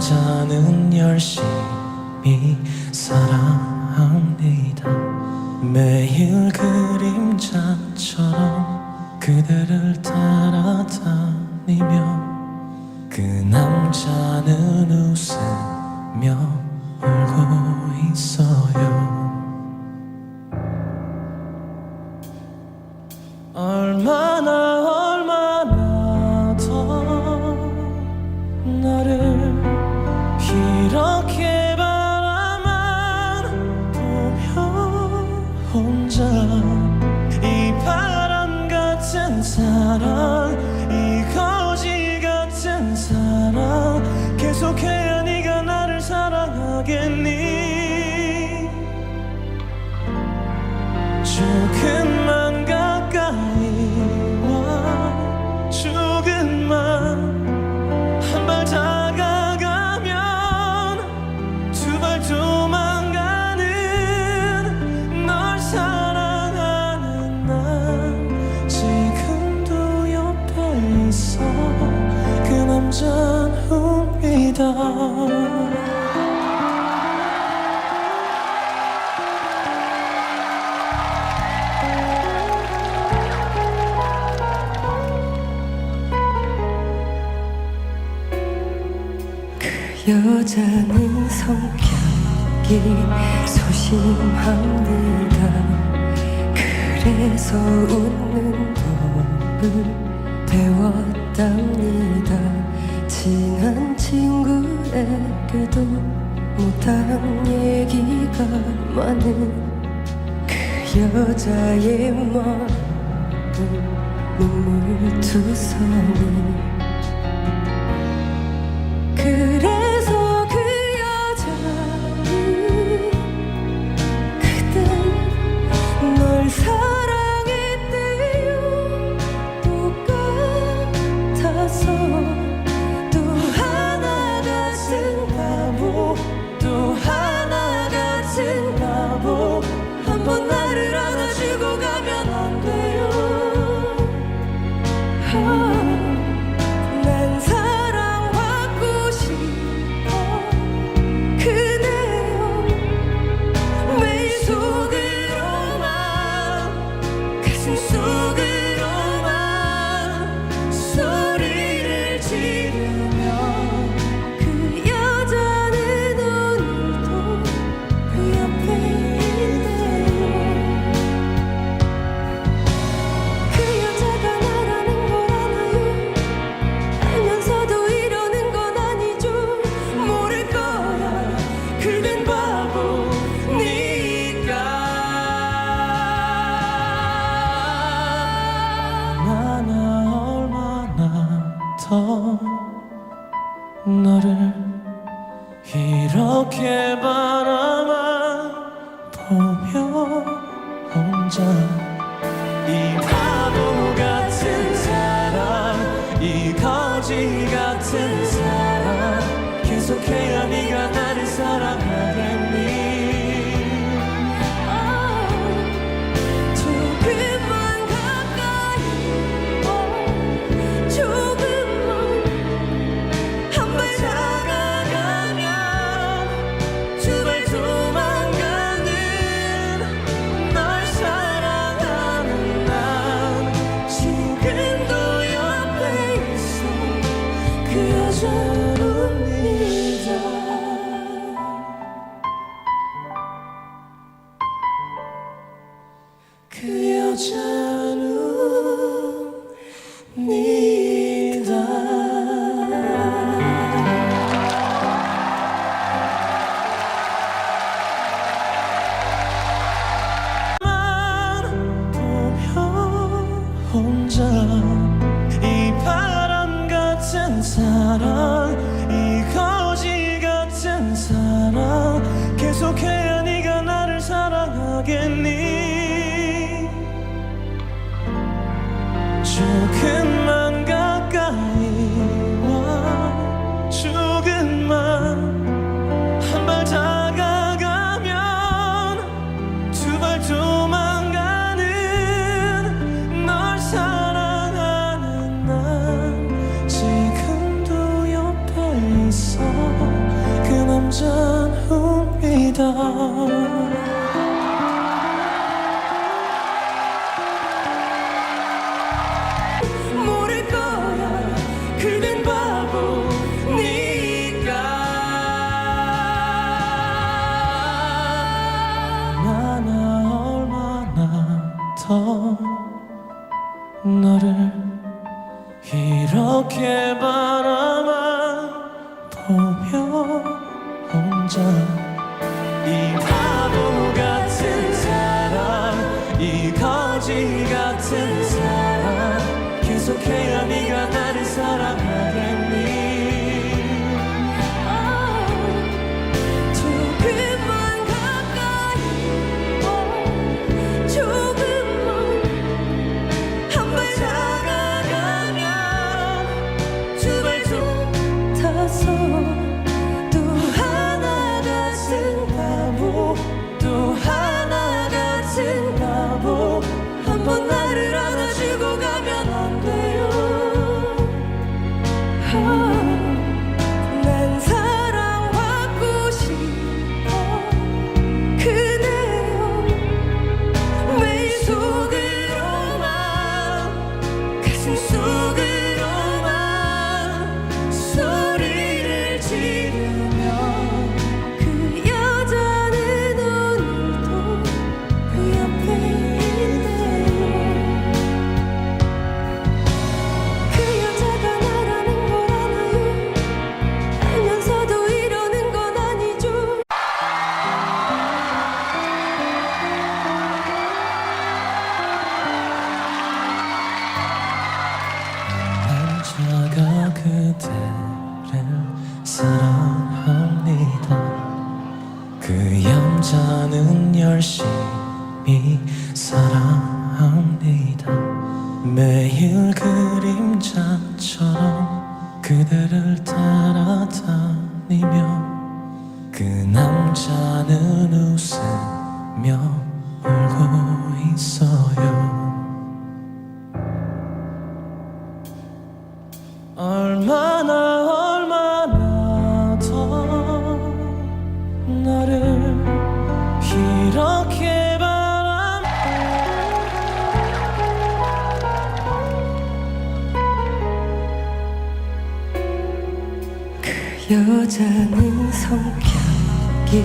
남자는 열심히 사랑합니다. 매일 그림자처럼 그대를 따라다니며 그 남자는 웃으며 울고 있어. 있다 그 여자는 성격이 소심합니다. 그래서 웃는 법을 배웠답니다. 친한 친구에게도 못한 얘기가 많은 그 여자의 마음 눈물 두 손이 이렇게 바라만 보며 혼자 이 바보 같은 사람 이 거지 같은 사람 계속해야 네가 나를 사랑해. child. 我可 이렇게 바라만 보며 혼자 남자는 열심히 사랑합니다. 매일 그림자처럼 그대를 따라다니며 그 남자는 웃으며 울고 있어요 여자는 성격이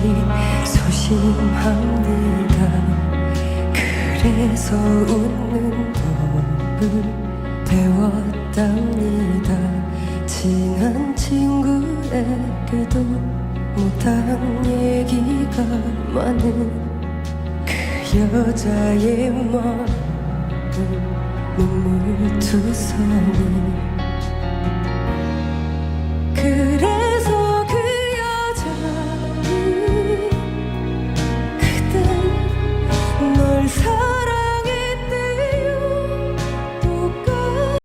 소심합니다. 그래서 웃는 법을 배웠답니다. 친한 친구에게도 못한 얘기가 많은 그 여자의 마음 눈물 투성이